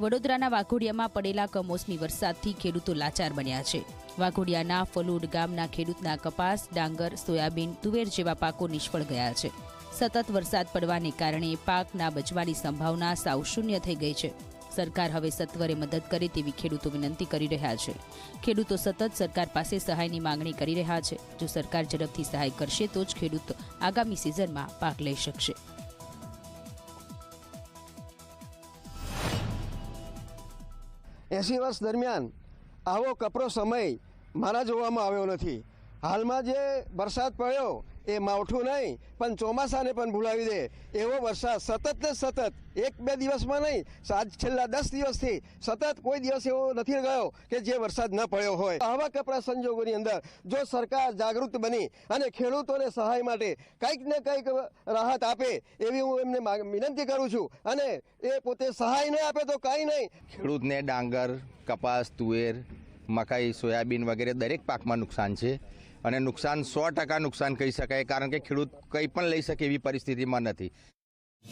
વડોદરાના વાઘોડિયામાં પડેલા કમોસમી વરસાદથી ખેડૂતો લાચાર બન્યા છે. વાઘોડિયાના ફલુડ ગામના ખેડૂતના કપાસ, ડાંગર, સોયાબીન, તુવેર જેવા પાકો નિષ્ફળ ગયા છે. સતત વરસાદ પડવાને કારણે પાકના બચવાની સંભાવના સાવ શૂન્ય થઈ ગઈ છે. સરકાર હવે સત્વરે મદદ કરે તેવી ખેડૂતો વિનંતી કરી રહ્યા છે. ખેડૂતો સતત સરકાર પાસે સહાયની માંગણી કરી રહ્યા છે. જો સરકાર ઝડપથી સહાય કરશે તો જ ખેડૂત આગામી સિઝનમાં પાક લઈ શકશે. એંસી વર્ષ દરમિયાન આવો કપરો સમય મારા જોવામાં આવ્યો નથી. હાલમાં જે વરસાદ પડ્યો એ માવઠું નહીં, પણ ચોમાસાને પણ ભૂલાવી દે. એવો વરસાદ સતત ને સતત, એક બે દિવસમાં નહીં આજ છેલ્લા દસ દિવસથી સતત કોઈ દિવસ એવો નથી ગયો કે જે વરસાદ ન પડ્યો હોય. આવા કપરા સંજોગોની અંદર જો સરકાર જાગૃત બની અને ખેડૂતોને સહાય માટે કંઈક ને કંઈક રાહત આપે, એવી હું એમને વિનંતી કરું છું. અને એ પોતે સહાય નહીં આપે તો કંઈ નહીં. ખેડૂતને ડાંગર, કપાસ, તુવેર મકાઈ, સોયાબીન વગેરે દરેક પાકમાં નુકસાન છે. અને નુકસાન સો ટકા નુકસાન કહી શકાય, કારણ કે ખેડૂત કંઈ પણ લઈ શકે એવી પરિસ્થિતિમાં નથી.